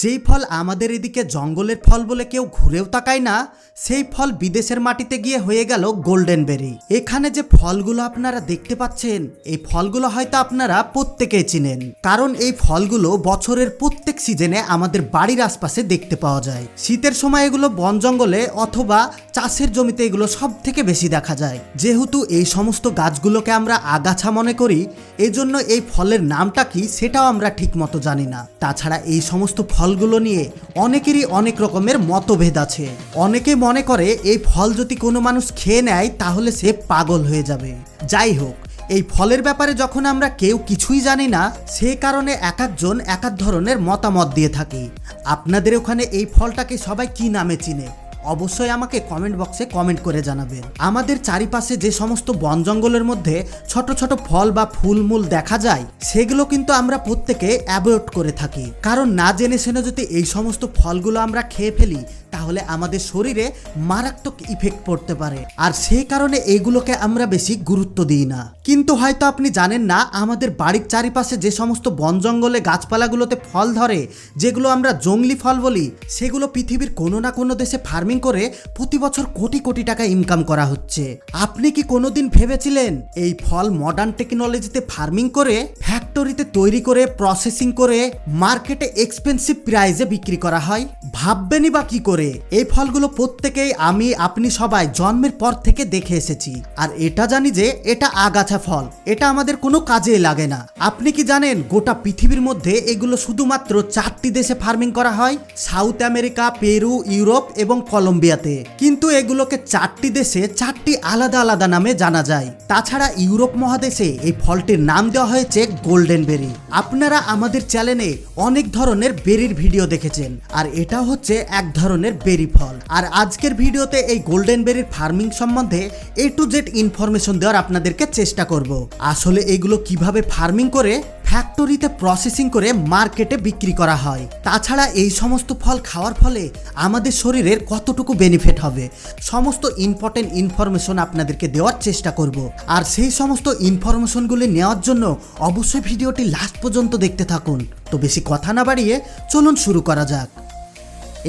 যেই ফল আমাদের এদিকে জঙ্গলের ফল বলে কেউ ঘুরেও তাকায় না, সেই ফল বিদেশের মাটিতে গিয়ে হয়ে গেল গোল্ডেন বেরি। এখানে যে ফলগুলো আপনারা দেখতে পাচ্ছেন, এই ফলগুলো হয়তো আপনারা প্রত্যেকেই চিনেন। কারণ এই ফলগুলো বছরের প্রত্যেক সিজনে আমাদের বাড়ির আশপাশে দেখতে পাওয়া যায়। শীতের সময় এগুলো বন জঙ্গলে অথবা চাষের জমিতে এগুলো সব থেকে বেশি দেখা যায়। যেহেতু এই সমস্ত গাছগুলোকে আমরা আগাছা মনে করি, এজন্য এই ফলের নামটা কি সেটাও আমরা ঠিক মতো জানি না। তাছাড়া এই সমস্ত ফলগুলো নিয়ে অনেকেরই অনেক রকমের মতভেদ আছে। অনেকে মনে করে এই ফল যদি কোনো মানুষ খেয়ে নেয়, তাহলে সে পাগল হয়ে যাবে। যাই হোক, এই ফলের ব্যাপারে যখন আমরা কেউ কিছুই জানি না, সে কারণে এক একজন এক এক ধরনের মতামত দিয়ে থাকি। আপনাদের ওখানে এই ফলটাকে সবাই কি নামে চিনে? অবশ্যই আমাকে কমেন্ট বক্সে কমেন্ট করে জানাবেন। আমাদের চারিপাশে যে সমস্ত বন জঙ্গলের মধ্যে ছোট ছোট ফল বা ফুলমূল দেখা যায়, সেগুলো কিন্তু আমরা প্রত্যেকে অ্যাভয়েড করে থাকি। কারণ না জেনে শুনে যদি এই সমস্ত ফলগুলো আমরা খেয়ে ফেলি তাহলে আমাদের শরীরে মারাত্মক ইফেক্ট পড়তে পারে। আর সেই কারণে এগুলোকে আমরা বেশি গুরুত্ব দিই না। কিন্তু হয়তো আপনি জানেন না, আমাদের বাড়ির চারিপাশে যে সমস্ত বন জঙ্গলে গাছপালাগুলোতে ফল ধরে, যেগুলো আমরা জঙ্গলি ফল বলি, সেগুলো পৃথিবীর কোনো না কোনো দেশে ফার্মিং করে প্রতি বছর কোটি কোটি টাকা ইনকাম করা হচ্ছে। আপনি কি কোনোদিন ভেবেছিলেন এই ফল মডার্ন টেকনোলজিতে ফার্মিং করে ফ্যাক্টরিতে তৈরি করে প্রসেসিং করে মার্কেটে এক্সপেন্সিভ প্রাইজে বিক্রি করা হয়? ভাববেনই বা কি করে? এই ফলগুলো প্রত্যেকেই আমি, আপনি সবাই জন্মের পর থেকে দেখে এসেছি। আর এটা জানি যে এটা আগাছা ফল। এটা আমাদের কোনো কাজে লাগে না। আপনি কি জানেন, গোটা পৃথিবীর মধ্যে এগুলো শুধুমাত্র চারটি দেশে ফার্মিং করা হয়? সাউথ আমেরিকা, পেরু, ইউরোপ এবং কলম্বিয়াতে। কিন্তু এগুলোকে চারটি দেশে চারটি আলাদা আলাদা নামে জানা যায়। তাছাড়া ইউরোপ মহাদেশে এই ফলটির নাম দেওয়া হয়েছে গোল্ডেন বেরি। আপনারা আমাদের চ্যানেলে অনেক ধরনের বেরির ভিডিও দেখেছেন। আর এটা হচ্ছে এক ধরনের বেরি ফল। আর আজকের ভিডিওতে এই গোল্ডেন বেরির ফার্মিং সম্বন্ধে এ টু জেড ইনফরমেশন দেওয়ার আপনাদেরকে চেষ্টা করব। আসলে এগুলো কীভাবে ফার্মিং করে ফ্যাক্টরিতে প্রসেসিং করে মার্কেটে বিক্রি করা হয়। তাছাড়া এই সমস্ত ফল খাওয়ার ফলে আমাদের শরীরের কতটুকু বেনিফিট হবে? সমস্ত ইম্পর্টেন্ট ইনফরমেশন আপনাদেরকে দেওয়ার চেষ্টা করব। আর সেই সমস্ত ইনফরমেশনগুলি নেওয়ার জন্য অবশ্যই ভিডিওটি লাস্ট পর্যন্ত দেখতে থাকুন। তো বেশি কথা না বাড়িয়ে চলুন শুরু করা যাক।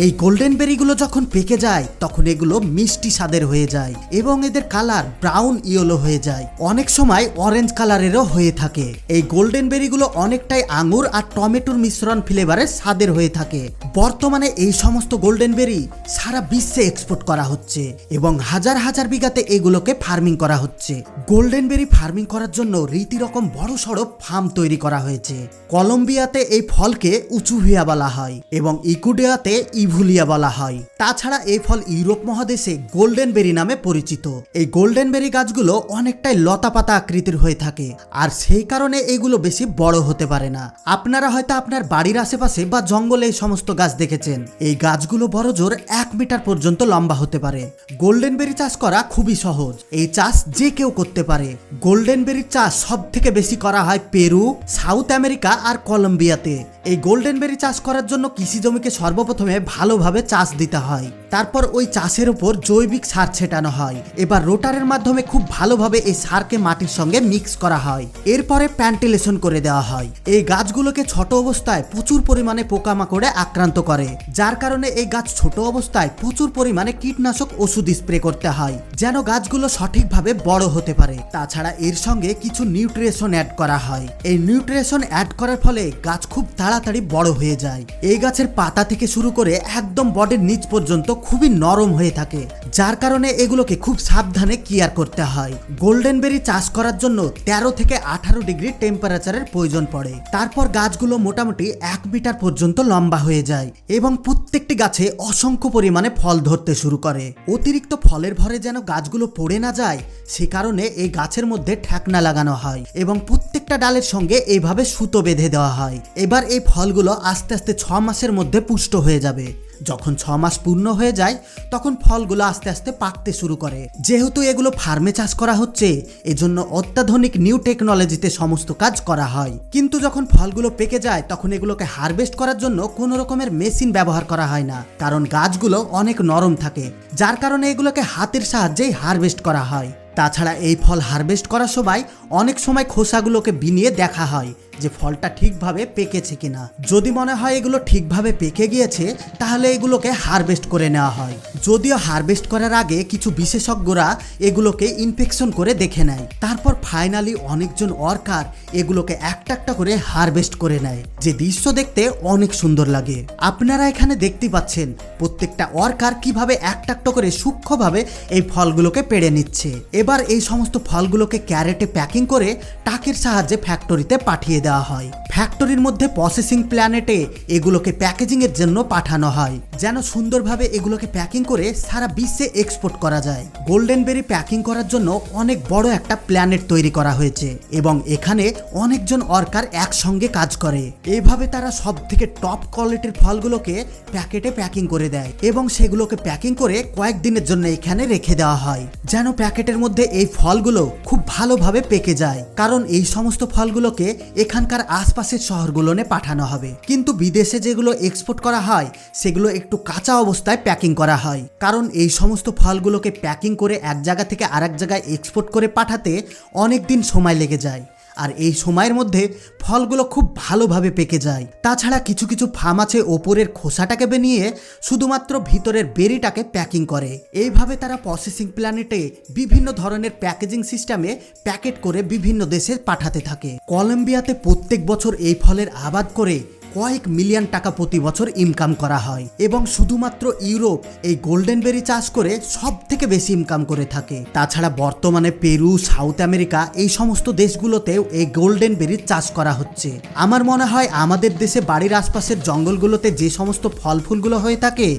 এই গোল্ডেন বেরিগুলো যখন পেকে যায়, তখন এগুলো মিষ্টি স্বাদের হয়ে যায় এবং এদের কালার ব্রাউন ইয়েলো হয়ে যায়। অনেক সময় অরেঞ্জ কালারেরও হয়ে থাকে। এই গোল্ডেন বেরিগুলো অনেকটাই আঙুর আর টমেটোর মিশ্রণ ফ্লেভারের স্বাদের হয়ে থাকে। বর্তমানে এই সমস্ত গোল্ডেন বেরি সারা বিশ্বে এক্সপোর্ট করা হচ্ছে এবং হাজার হাজার বিঘাতে এগুলোকে ফার্মিং করা হচ্ছে। গোল্ডেন বেরি ফার্মিং করার জন্য রীতি রকম বড় সড়ো ফার্ম তৈরি করা হয়েছে। কলম্বিয়াতে এই ফলকে উঁচু উঁচুভিয়া বলা হয় এবং ইকুডিয়াতে ইভুলিয়া বলা হয়। তাছাড়া এই ফল ইউরোপ মহাদেশে গোল্ডেন বেরি নামে পরিচিত। এই গোল্ডেন বেরি গাছগুলো অনেকটাই লতাপাতা আকৃতির হয়ে থাকে, আর সেই কারণে এগুলো বেশি বড় হতে পারে না। আপনারা হয়তো আপনার বাড়ির আশেপাশে বা জঙ্গলে এই সমস্ত গাছ দেখেছেন। এই গাছগুলো বড় জোর এক মিটার পর্যন্ত লম্বা হতে পারে। গোল্ডেন বেরি চাষ করা খুবই সহজ। এই চাষ যে কেউ করতে পারে। গোল্ডেন বেরির চাষ সব থেকে বেশি করা হয় পেরু, সাউথ আমেরিকা আর কলম্বিয়াতে। এই গোল্ডেন বেরি চাষ করার জন্য কৃষি জমিকে সর্বপ্রথমে ভালোভাবে চাষ দিতে হয়। তারপর ওই চাষের উপর জৈবিক সার ছেটানো হয়। এবার রোটারের মাধ্যমে খুব ভালোভাবে এই সারকে মাটির সঙ্গে মিক্স করা হয়। এরপরে প্যান্টিলেশন করে দেওয়া হয়। এই গাছগুলোকে ছোট অবস্থায় প্রচুর পরিমাণে পোকামাকড়ে আক্রান্ত করে, যার কারণে এই গাছ ছোট অবস্থায় প্রচুর পরিমাণে কীটনাশক ওষুধ স্প্রে করতে হয়, যেন গাছগুলো সঠিকভাবে বড় হতে পারে। তাছাড়া এর সঙ্গে কিছু নিউট্রিশন অ্যাড করা হয়। এই নিউট্রিশন অ্যাড করার ফলে গাছ খুব তাড়াতাড়ি বড় হয়ে যায়। এই গাছের পাতা থেকে শুরু করে একদম বডির নিচ পর্যন্ত খুবই নরম হয়ে থাকে, যার কারণে এগুলোকে খুব সাবধানে কেয়ার করতে হয়। গোল্ডেন বেরি চাষ করার জন্য তেরো থেকে আঠারো ডিগ্রি টেম্পারেচারের প্রয়োজন পড়ে। তারপর গাছগুলো মোটামুটি এক মিটার পর্যন্ত লম্বা হয়ে যায় এবং প্রত্যেকটি গাছে অসংখ্য পরিমাণে ফল ধরতে শুরু করে। অতিরিক্ত ফলের ভরে যেন গাছগুলো পড়ে না যায়, সে কারণে এই গাছের মধ্যে ঠ্যাকনা লাগানো হয় এবং প্রত্যেকটা ডালের সঙ্গে এইভাবে সুতো বেঁধে দেওয়া হয়। এবার এই ফলগুলো আস্তে আস্তে ছ মাসের মধ্যে পুষ্ট হয়ে যাবে। যখন ছ মাস পূর্ণ হয়ে যায়, তখন ফলগুলো আস্তে আস্তে পাকতে শুরু করে। যেহেতু এগুলো ফার্মে চাষ করা হচ্ছে, এজন্য অত্যাধুনিক নিউ টেকনোলজিতে সমস্ত কাজ করা হয়। কিন্তু যখন ফলগুলো পেকে যায়, তখন এগুলোকে হারভেস্ট করার জন্য কোনো রকমের মেশিন ব্যবহার করা হয় না। কারণ গাছগুলো অনেক নরম থাকে, যার কারণে এগুলোকে হাতের সাহায্যেই হারভেস্ট করা হয়। তাছাড়া এই ফল হারভেস্ট করার সময় অনেক সময় খোসাগুলোকে বিনিয়ে দেখা হয় যে ফলটা ঠিকভাবে পেকেছে কিনা। যদি মনে হয় এগুলো ঠিকভাবে পেকে গিয়েছে, তাহলে এগুলোকে হারভেস্ট করে নেওয়া হয়। যদিও হারভেস্ট করার আগে কিছু বিশেষজ্ঞরা এগুলোকে ইনফেকশন করে দেখে নেয়। তারপর ফাইনালি অনেকজন ওয়ার্কার এগুলোকে একটা একটা করে হারভেস্ট করে নেয়, যে দৃশ্য দেখতে অনেক সুন্দর লাগে। আপনারা এখানে দেখতে পাচ্ছেন প্রত্যেকটা ওয়ার্কার কীভাবে একটা একটা করে সূক্ষ্মভাবে এই ফলগুলোকে পেড়ে নিচ্ছে। এবার এই সমস্ত ফলগুলোকে ক্যারেটে প্যাকিং করে টাকের সাহায্যে ফ্যাক্টরিতে পাঠিয়ে দেওয়া হয়। ফ্যাক্টরির মধ্যে প্রসেসিং প্ল্যানেটে এগুলোকে প্যাকেজিং এর জন্য পাঠানো হয়, যেন সুন্দরভাবে এগুলোকে প্যাকিং করে সারা বিশ্বে এক্সপোর্ট করা যায়। গোল্ডেন বেরি প্যাকিং করার জন্য অনেক বড় একটা প্ল্যানেট তৈরি করা হয়েছে এবং এখানে অনেকজন ওয়ার্কার একসঙ্গে কাজ করে। এইভাবে তারা সব থেকে টপ কোয়ালিটির ফলগুলোকে প্যাকেটে প্যাকিং করে দেয় এবং সেগুলোকে প্যাকিং করে কয়েকদিনের জন্য এখানে রেখে দেওয়া হয়, যেন প্যাকেটের মধ্যে এই ফলগুলো খুব ভালোভাবে পেকে যায়। কারণ এই সমস্ত ফলগুলোকে এখানকার আশপাশের শহরগুলোনে পাঠানো হবে। কিন্তু বিদেশে যেগুলো এক্সপোর্ট করা হয়, সেগুলো একটু কাঁচা অবস্থায় প্যাকিং করা হয়। কারণ এই সমস্ত ফলগুলোকে প্যাকিং করে এক জায়গা থেকে আরেক জায়গায় এক্সপোর্ট করে পাঠাতে অনেক দিন সময় লেগে যায়। আর এই সময়ের মধ্যে ফলগুলো খুব ভালোভাবে পেকে যায়। তাছাড়া কিছু কিছু ফার্ম আছে ওপরের খোসাটাকে বেনিয়ে শুধুমাত্র ভিতরের বেরিটাকে প্যাকিং করে। এইভাবে তারা প্রসেসিং প্ল্যানেটে বিভিন্ন ধরনের প্যাকেজিং সিস্টেমে প্যাকেট করে বিভিন্ন দেশে পাঠাতে থাকে। কলম্বিয়াতে প্রত্যেক বছর এই ফলের আবাদ করে কয়েক মিলিয়ন টাকা প্রতি বছর ইনকাম করা হয় এবং শুধুমাত্র ইউরোপ এই গোল্ডেন বেরি চাষ করে সব থেকে বেশি ইনকাম করে থাকে। তাছাড়া বর্তমানে পেরু, সাউথ আমেরিকা এই সমস্ত দেশগুলোতেও এই গোল্ডেন বেরির চাষ করা হচ্ছে। আমার মনে হয় আমাদের দেশে বাড়ির আশপাশের জঙ্গলগুলোতে যে সমস্ত ফল ফুলগুলো হয়ে থাকে,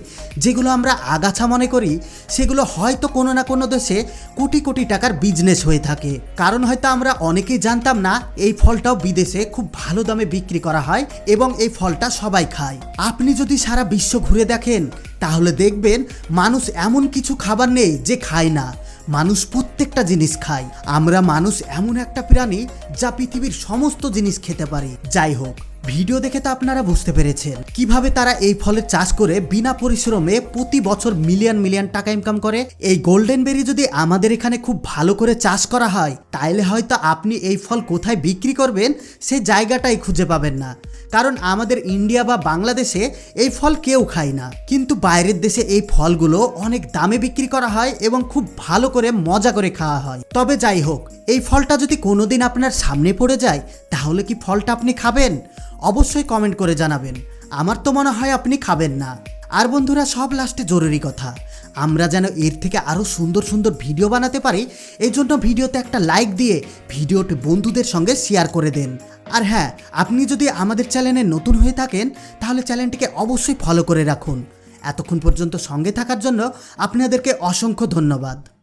যেগুলো আমরা আগাছা মনে করি, সেগুলো হয়তো কোনো না কোনো দেশে কোটি কোটি টাকার বিজনেস হয়ে থাকে। কারণ হয়তো আমরা অনেকেই জানতাম না, এই ফলটাও বিদেশে খুব ভালো দামে বিক্রি করা হয় এবং এই ফলটা সবাই খায়। আপনি যদি সারা বিশ্ব ঘুরে দেখেন, তাহলে দেখবেন মানুষ এমন কিছু খাবার নেই যে খায় না। মানুষ প্রত্যেকটা জিনিস খায়। আমরা মানুষ এমন একটা প্রাণী যা পৃথিবীর সমস্ত জিনিস খেতে পারি। যাই হোক ভিডিও দেখে তো আপনারা বুঝতে পেরেছেন। কীভাবে তারা এই ফলের চাষ করে বিনা পরিশ্রমে প্রতি বছর মিলিয়ন মিলিয়ন টাকা ইনকাম করে? এই গোল্ডেন বেরি যদি আমাদের এখানে খুব ভালো করে চাষ করা হয়, তাইলে হয়তো আপনি এই ফল কোথায় বিক্রি করবেন সেই জায়গাটাই খুঁজে পাবেন না। কারণ আমাদের ইন্ডিয়া বা বাংলাদেশে এই ফল কেউ খায় না। কিন্তু বাইরের দেশে এই ফলগুলো অনেক দামে বিক্রি করা হয় এবং খুব ভালো করে মজা করে খাওয়া হয়। তবে যাই হোক, এই ফলটা যদি কোনোদিন আপনার সামনে পড়ে যায়, তাহলে কি ফলটা আপনি খাবেন? অবশ্যই কমেন্ট করে জানাবেন। আমার তো মনে হয় আপনি খাবেন না। আর বন্ধুরা, সব লাস্টে জরুরি কথা। আমরা যেন এর থেকে আরও সুন্দর সুন্দর ভিডিও বানাতে পারি, এই জন্য ভিডিওতে একটা লাইক দিয়ে ভিডিওটি বন্ধুদের সঙ্গে শেয়ার করে দেন। আর হ্যাঁ আপনি যদি আমাদের চ্যানেলে নতুন হয়ে থাকেন, তাহলে চ্যানেলটিকে অবশ্যই ফলো করে রাখুন। এতক্ষণ পর্যন্ত সঙ্গে থাকার জন্য আপনাদেরকে অসংখ্য ধন্যবাদ।